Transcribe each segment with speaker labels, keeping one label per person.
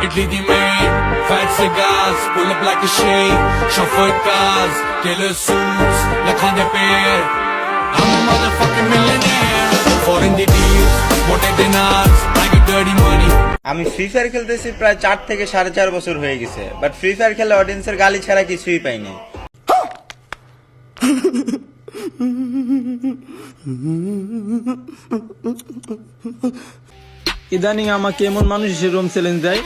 Speaker 1: Italy di main, fat cigars, pull up like a shade, chauffeur cars, killer suits, like on the pair. I'm a motherfucking millionaire. Foreign the deals, what are dinars, I get dirty money.
Speaker 2: আমি Free Fire খেলতেছি প্রায় চার থেকে সাড়ে চার বছর হয়ে গেছে বাট ফ্রি ফায়ার খেলে অডিয়েন্সের গালি ছাড়া কিছুই পাইনি
Speaker 3: ইদানিং আমাকে এমন মানুষ এসে রুম চ্যালেঞ্জ দেয়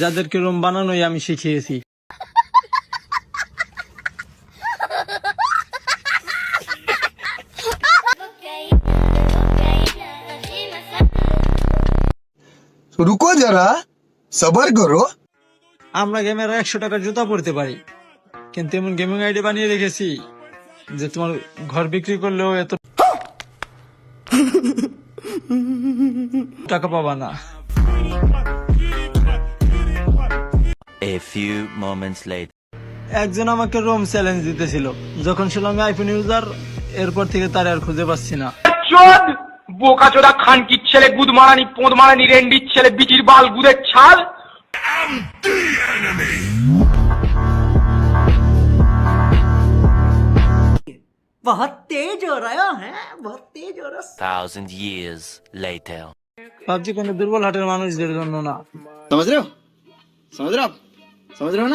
Speaker 3: যাদেরকে রুম বানানোই আমি শিখিয়েছি।
Speaker 4: রুকো যারা সবার করো
Speaker 3: আমরা গেমের একশো টাকার জুতা পড়তে পারি। কিন্তু এমন গেমিং আইডি বানিয়ে রেখেছি যে তোমার ঘর বিক্রি করলেও এত টাকা পাবা না।
Speaker 5: A few moments later.
Speaker 3: একজন আমাকে রোম চ্যালেঞ্জ দিতেছিল যখন ছিল আমি আইফোন ইউজার এরপর থেকে তার আর খুঁজে পাচ্ছি না
Speaker 6: চোদ বোকা চোদা খানকির ছেলে গুদ মারানি পোঁদ মারানি রেন্ডির ছেলে বিচির বাল গুদের ছাল
Speaker 7: बहुत तेज हो रहा है बहुत तेज हो रहा है
Speaker 5: Thousand years later.
Speaker 3: ভাবছি কোনো দুর্বল হাটের মানুষদের জন্য না
Speaker 4: समझ रहे हो समझ रहे हो आप समझ रहे हो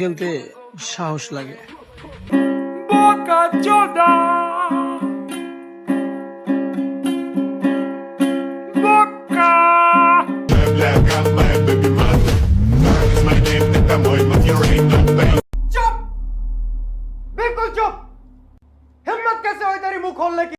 Speaker 3: খেলতে সাহস লাগে।
Speaker 6: চুপ। হিম্মত কেসে হয় তারি মুখ খোলনে